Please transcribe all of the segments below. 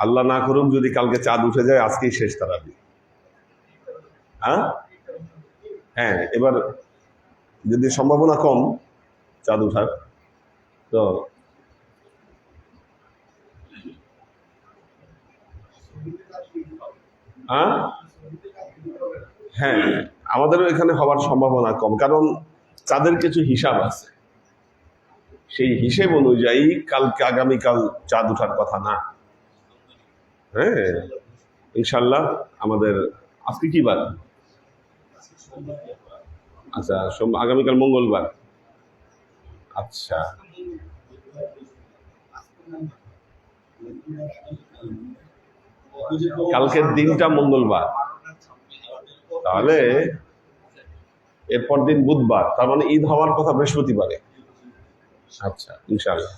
আল্লাহ না করুক, যদি কালকে চাঁদ উঠে যায়, আজকেই শেষ তারাবি হ্যাঁ? হ্যাঁ এবার যদি সম্ভাবনা কম চাঁদ উঠার, তো হ্যাঁ? হ্যাঁ আমাদেরও এখানে হওয়ার সম্ভাবনা কম, কারণ চাঁদের কিছু হিসাব আছে। সেই হিসেব অনুযায়ী কালকে, আগামীকাল চাঁদ উঠার কথা না। হ্যাঁ ইনশাল্লাহ আমাদের, আজকে কি বার? আচ্ছা সোম, আগামীকাল মঙ্গলবার। আচ্ছা। কালকের দিনটা মঙ্গলবার। তাহলে এরপর দিন বুধবার, তার মানে ঈদ হওয়ার কথা বৃহস্পতিবারে। আচ্ছা ইনশাল্লাহ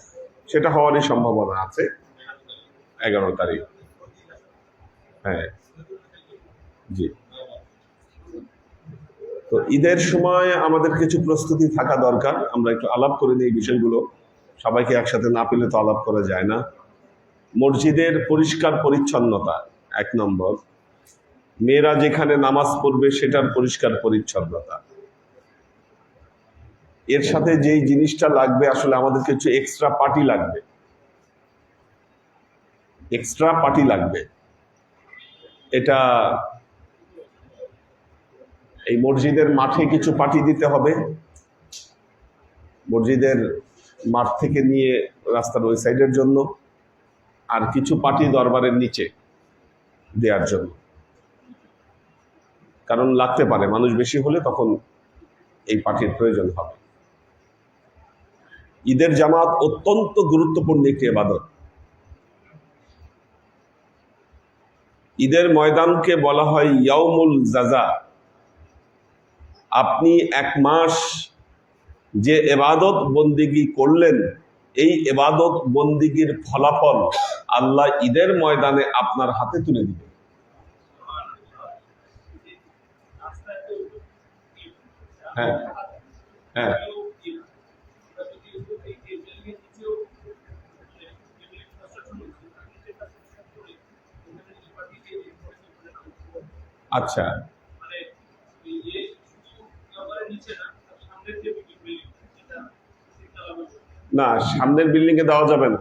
সেটা হওয়ারই সম্ভাবনা আছে। এগারো তারিখ। হ্যাঁ। জি। তো ঈদের সময় আমাদের কিছু প্রস্তুতি থাকা দরকার। আমরা একটু আলাপ করে নিই বিষয়গুলো। সবাইকে একসাথে না পেলে তো আলাপ করা যায় না। মসজিদের পরিষ্কার পরিচ্ছন্নতা, এক নম্বর। মেয়েরা যেখানে নামাজ পড়বে সেটার পরিষ্কার পরিচ্ছন্নতা। এর সাথে যেই জিনিসটা লাগবে, আসলে আমাদের কিছু এক্সট্রা পার্টি লাগবে। এক্সট্রা পার্টি লাগবে। এটা এই মসজিদের মাঠে কিছু পার্টি দিতে হবে। মসজিদের মাঠ থেকে নিয়ে রাস্তার ওই সাইডের জন্য আর কিছু পার্টি দরবারের নিচে দেওয়ার জন্য। কারণ লাগতে পারে, মানুষ বেশি হলে তখন এই পার্টির প্রয়োজন হবে। ঈদের জামাত অত্যন্ত গুরুত্বপূর্ণ একটি এবাদত ঈদের ময়দানকে বলা হয় ইয়াউমুল জাজা। আপনি এক মাস যে এবাদত বন্দিগি করলেন, এই এবাদত বন্দিগির ফলাফল আল্লাহ ঈদের ময়দানে আপনার হাতে তুলে দিবে হ্যাঁ হ্যাঁ। আচ্ছা। না সামনের বিল্ডিং এ দেওয়া যাবে না।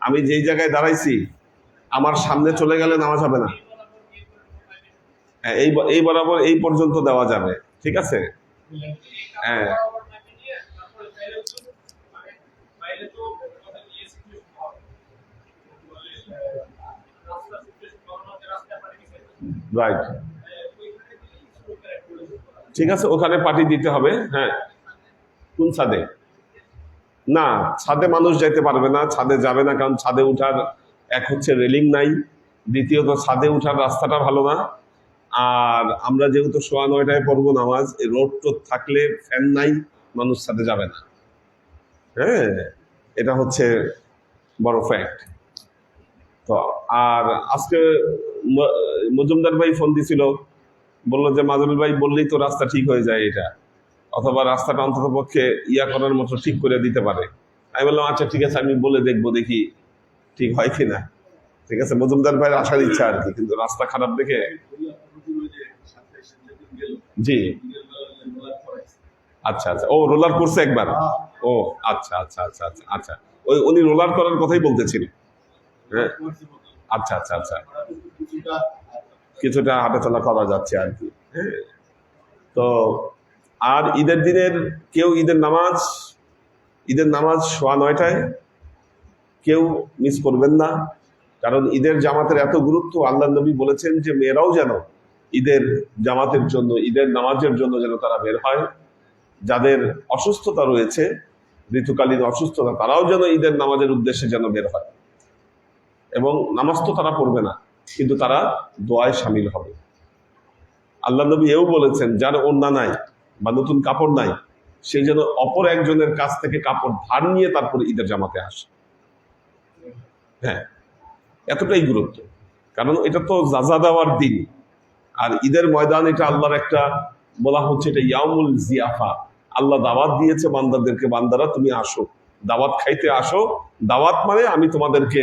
আমি যেই জায়গায় দাঁড়াইছি আমার সামনে চলে গেলে নেওয়া যাবে না। হ্যাঁ এই এই বরাবর এই পর্যন্ত দেওয়া যাবে ঠিক আছে? হ্যাঁ। রাইট ঠিক আছে, ওখানে পার্টি দিতে হবে হ্যাঁ। কোন ছাদে? না, ছাদে মানুষ যাইতে পারবে না, ছাদে যাবে না, কারণ ছাদে উঠার এক হচ্ছে রেলিং নাই, দ্বিতীয়ত ছাদে উঠার রাস্তাটা ভালো না। আর আমরা যেহেতু সোয়া নয়টায় পড়ব নামাজ রোড টোড থাকলে ফ্যান নাই, মানুষ ছাদে যাবে না। হ্যাঁ এটা হচ্ছে বড় ফ্যাক্ট তো, আর আজকে মজুমদার ভাই ফোন দিছিল বলল যে মাজুল ভাই, বললেই তো রাস্তা ঠিক হয়ে যায় এটা। অথবা রাস্তাটা অন্তত পক্ষে ইয়া করার মতো ঠিক করে দিতে পারে। আমি বললাম আচ্ছা ঠিক আছে, আমি বলে দেখব, দেখি ঠিক হয় কি না ঠিক আছে, মজুমদার ভাইয়ের আসার ইচ্ছা আর কি, কিন্তু রাস্তা খারাপ দেখে জি। আচ্ছা আচ্ছা। ও, রোলার করছে একবার। ও আচ্ছা আচ্ছা আচ্ছা আচ্ছা আচ্ছা। ওই, উনি রোলার করার কথাই বলতেছিলেন হ্যাঁ? আচ্ছা আচ্ছা আচ্ছা। কিছুটা হাঁটাচলা করা যাচ্ছে আর কি। তো, আর ঈদের দিনের কেউ ঈদের নামাজ ঈদের নামাজ সোয়া নয়টায় কেউ মিস করবেন না। কারণ ঈদের জামাতের এত গুরুত্ব, আল্লাহ নবী বলেছেন যে মেয়েরাও যেন ঈদের জামাতের জন্য, ঈদের নামাজের জন্য যেন তারা বের হয়। যাদের অসুস্থতা রয়েছে, ঋতুকালীন অসুস্থতা, তারাও যেন ঈদের নামাজের উদ্দেশ্যে যেন বের হয়। এবং নামাজ তো তারা পড়বে না। কিন্তু তারা দোয়ায় সামিল হবে। আল্লাহ নবী এও বলেছেন, যার অন্যা নাই বা নতুন কাপড় নাই সেই যেন অপর একজনের কাছ থেকে কাপড় ধার নিয়ে তারপরে ঈদের জামাতে আসে। হ্যাঁ এতটাই গুরুত্ব। কারণ এটা তো যাজা দেওয়ার দিন। আর ঈদের ময়দান এটা আল্লাহর একটা, বলা হচ্ছে এটা ইয়ামুল জিয়াফা। আল্লাহ দাওয়াত দিয়েছে বান্দাদেরকে, বান্দারা, তুমি আসো। দাওয়াত খাইতে আসো। দাওয়াত মানে আমি তোমাদেরকে,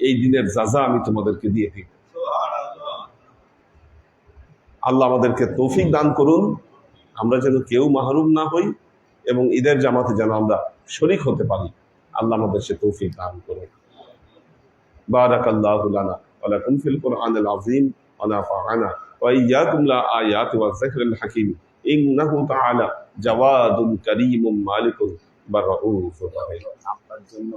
এই দিনের যাজা আমি তোমাদেরকে দিয়ে দিই। আল্লাহ আমাদেরকে তৌফিক দান করুন আমরা যেন কেউ মাহরুম না হই এবং ঈদের জামাতে যেন আমরা শরিক হতে পারি আল্লাহ আমাদের সে তৌফিক দান করুন بارك الله لنا ولكم في القرآن العظيم ونفعنا وإياكم لا آيات والذكر الحكيم إنه تعالى جواد كريم مالك بالرؤوف الرحيم আপনার জন্য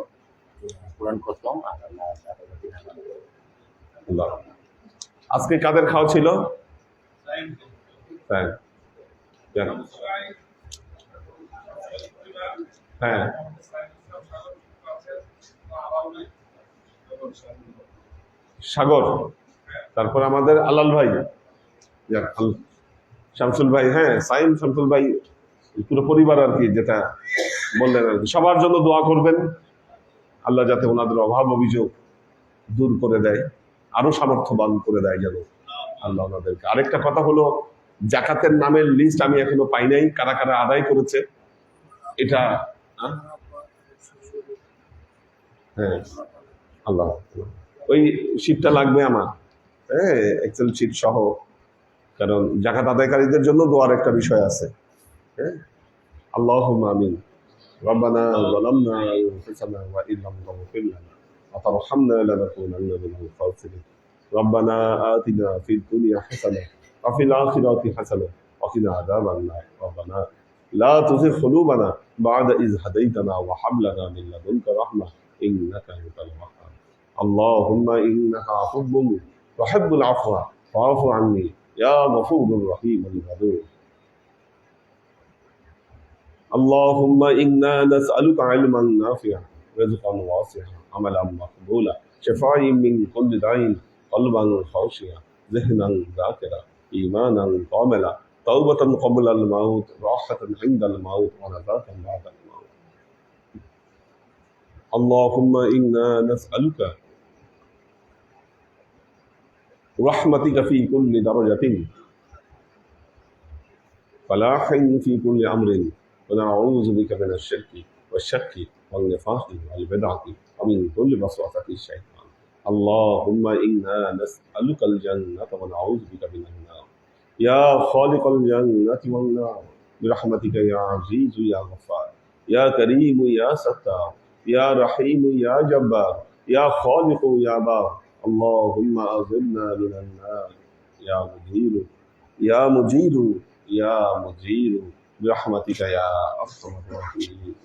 কোরআন কসম আর আল্লাহ তাআলা দিন আল্লাহ আজকে কাদের খাওয়া ছিল হ্যাঁ। কেন? হ্যাঁ। সাগর। তারপর আমাদের আলাল ভাই। শামসুল ভাই হ্যাঁ সাইম শামসুল ভাই, পুরো পরিবার আর কি যেটা বললেন আর কি। সবার জন্য দোয়া করবেন। আল্লাহ যাতে ওনাদের অভাব অভিযোগ দূর করে দেয়, আরও সামর্থ্যবান করে দেয় যেন। আল্লাহ ওনাদেরকে আরেকটা কথা হলো জাকাতের নামের লিস্ট আমি এখনো পাই নাই কারা কারা আদায় করেছে এটা আহ? হ্যাঁ আল্লাহ ওই শীটটা লাগবে আমার হ্যাঁ এক্সেল শীট সহ কারণ জাকাত আদায়কারীদের জন্য দোয়ার একটা বিষয় আছে হ্যাঁ আল্লাহ আমিন ربنا ظلمنا أنفسنا وإن لم تغفر لنا وترحمنا لنكونن من الخاسرين ربنا آتنا في الدنيا حسنة وفي الآخرة حسنة وقنا عذاب النار. ربنا لا تزغ قلوبنا بعد إذ هديتنا وهب لنا من لدنك رحمة إنك أنت الوهاب. اللهم إنك عفو تحب العفو فاعف عني يا غفور رحيم الغدور اللهم إنا نسألك علما نافعا رزقا واسعا عملا مقبولا شفاء من كل دين قلبا خاشعا ذهنا ذاكرا إيمانا كاملا توبة قبل الموت راحة عند الموت ونجاة بعد الموت. اللهم إنا نسألك رحمتك في كل درجة. فلاح في كل أمر. ونعوذ بك من الشرك والشك والنفاق والبدعة ومن كل وسوسة الشيطان. اللهم إنا نسألك الجنة ونعوذ بك من النار. يا خالق الجنة والنار برحمتك يا عزيز يا غفار يا كريم يا ستار يا رحيم يا جبار يا خالق يا بار. اللهم أغثنا من النار يا مجير يا مجير يا مجير برحمتك يا أرحم الراحمين.